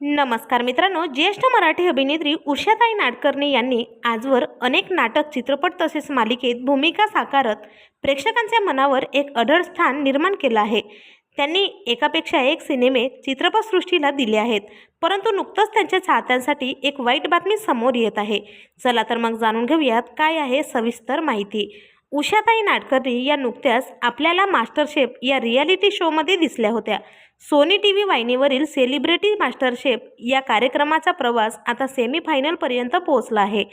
नमस्कार मित्रांनो ज्येष्ठ मराठी अभिनेत्री उषाताई नाडकर्णी यांनी आजवर अनेक नाटक चित्रपट तसेच मालिकेत भूमिका साकारत प्रेक्षकांच्या मनावर एक अढळ स्थान निर्माण केलं आहे. त्यांनी एकापेक्षा एक सिनेमे चित्रपटसृष्टीला दिले आहेत परंतु नुकतंच त्यांच्या चाहत्यांसाठी एक वाईट बातमी समोर येत आहे. चला तर मग जाणून घेऊयात काय आहे सविस्तर माहिती. उषाताई नाडकर्णी या नुकत्याच आपल्याला मास्टरशेफ या रियालिटी शोमध्ये दिसल्या होत्या. सोनी टी व्ही वाहिनीवरील सेलिब्रिटी मास्टरशेफ या कार्यक्रमाचा प्रवास आता सेमीफायनलपर्यंत पोहोचला आहे.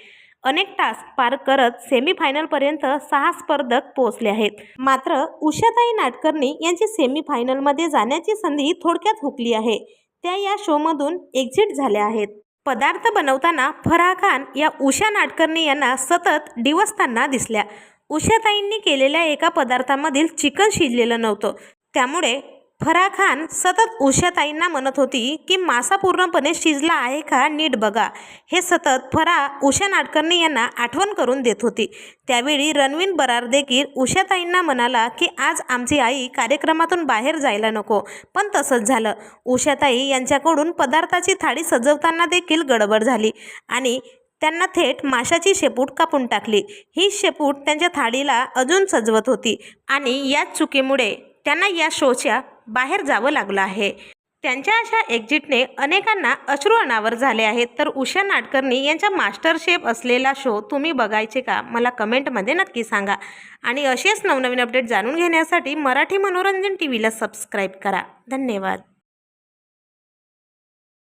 अनेक टास्क पार करत सेमीफायनलपर्यंत सहा स्पर्धक पोहोचले आहेत. मात्र उषाताई नाडकर्णी यांची सेमीफायनलमध्ये जाण्याची संधी थोडक्यात हुकली आहे. त्या या शोमधून एक्झिट झाल्या आहेत. पदार्थ बनवताना फराह खान या उषा नाडकर्णी यांना सतत डिवसताना दिसल्या. उषाताईंनी केलेल्या एका पदार्थामधील चिकन शिजलेलं नव्हतं. त्यामुळे फराह खान सतत उषाताईंना म्हणत होती की मासा पूर्णपणे शिजला आहे का नीट बघा. हे सतत फराह उषा नाडकर्णी यांना आठवण करून देत होती. त्यावेळी रणवीन बरार देखील उषाताईंना म्हणाला की आज आमची आई कार्यक्रमातून बाहेर जायला नको. पण तसंच झालं. उषाताई यांच्याकडून पदार्थाची थाळी सजवताना देखील गडबड झाली आणि त्यांना थेट माशाची शेपूट कापून टाकली. ही शेपूट त्यांच्या थाळीला अजून सजवत होती आणि याच चुकीमुळे त्यांना या शोच्या बाहेर जावं लागलं आहे. त्यांच्या अशा एक्झिटने अनेकांना अश्रू अनावर झाले आहेत. तर उषा नाटकर्णी यांच्या मास्टर शेफ असलेला शो तुम्ही बघायचे का? मला कमेंटमध्ये नक्की सांगा. आणि असेच नवनवीन अपडेट जाणून घेण्यासाठी मराठी मनोरंजन टी व्हीला सबस्क्राईब करा. धन्यवाद.